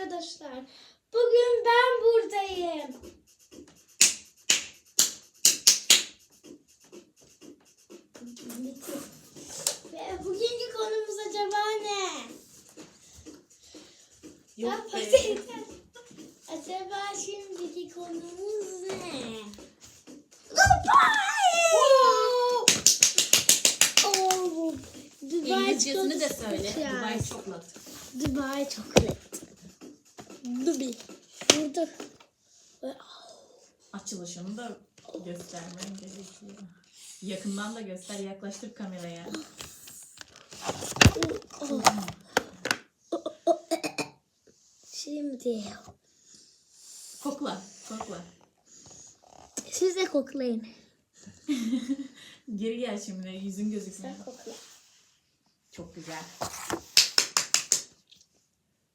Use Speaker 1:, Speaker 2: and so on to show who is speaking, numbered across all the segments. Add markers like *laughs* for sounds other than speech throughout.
Speaker 1: arkadaşlar. Bugün ben buradayım. Ve bugünkü konumuz acaba ne?
Speaker 2: Yok.
Speaker 1: Acaba şimdiki konumuz ne? Dubai
Speaker 2: İngilizcesini de
Speaker 1: çikolatası
Speaker 2: söyle. Dubai çikolat.
Speaker 1: Dubai chocolate. Dubai. Burada.
Speaker 2: Açılışını da göstermen gerekiyor. Yakından da göster, yaklaştır kameraya.
Speaker 1: Şimdi
Speaker 2: Kokla, kokla.
Speaker 1: siz de koklayın. *laughs*
Speaker 2: Geri gel şimdi, yüzün gözükmüyor.
Speaker 1: Sen kokla.
Speaker 2: Çok güzel.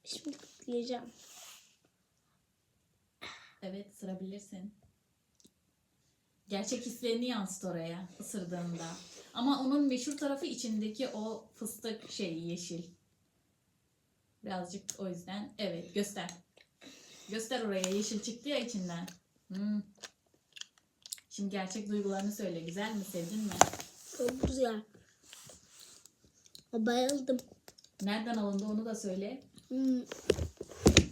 Speaker 1: Şimdi koklayacağım.
Speaker 2: Evet, sırabilirsin. Gerçek hislerini yansıt oraya ısırdığında. Ama onun meşhur tarafı içindeki o fıstık şey yeşil. Birazcık o yüzden. Evet göster. Göster oraya yeşil çıktı ya içinden. Hmm. Şimdi gerçek duygularını söyle. Güzel mi? Sevdin mi?
Speaker 1: Çok güzel. Bayıldım.
Speaker 2: Nereden alındı onu da söyle.
Speaker 1: Hmm.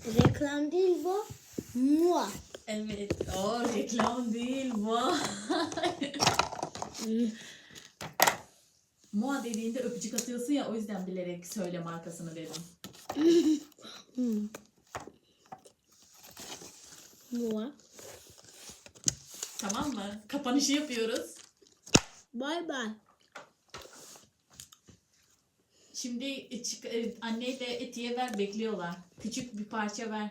Speaker 1: Reklam değil bu. Mua.
Speaker 2: Evet. O reklam değil. Vay. *laughs* Mua dediğinde öpücük atıyorsun ya o yüzden bilerek söyle markasını dedim. *laughs*
Speaker 1: Mua.
Speaker 2: Tamam mı? Kapanışı yapıyoruz.
Speaker 1: Bye bye.
Speaker 2: Şimdi e, anneyi de etiye ver bekliyorlar. Küçük bir parça ver.